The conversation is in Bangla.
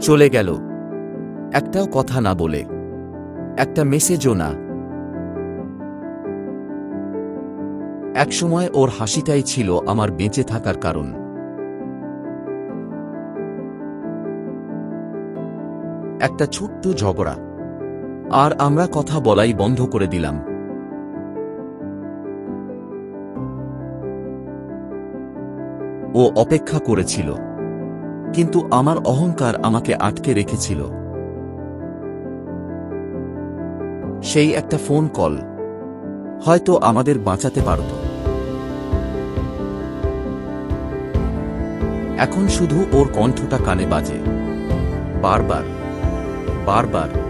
চলে গেল। একটাও কথা না বলে, একটা মেসেজও না। একসময় ওর হাসিটাই ছিল আমার বেঁচে থাকার কারণ। একটা ছোট্ট ঝগড়া। আর আমরা কথা বলাই বন্ধ করে দিলাম। ও অপেক্ষা করেছিল। কিন্তু আমার অহংকার আমাকে আটকে রেখেছিল। সেই একটা ফোন কল। হয়তো আমাদের বাঁচাতে পারত। এখন শুধু ওর কণ্ঠটা কানে বাজে। বারবার বারবার।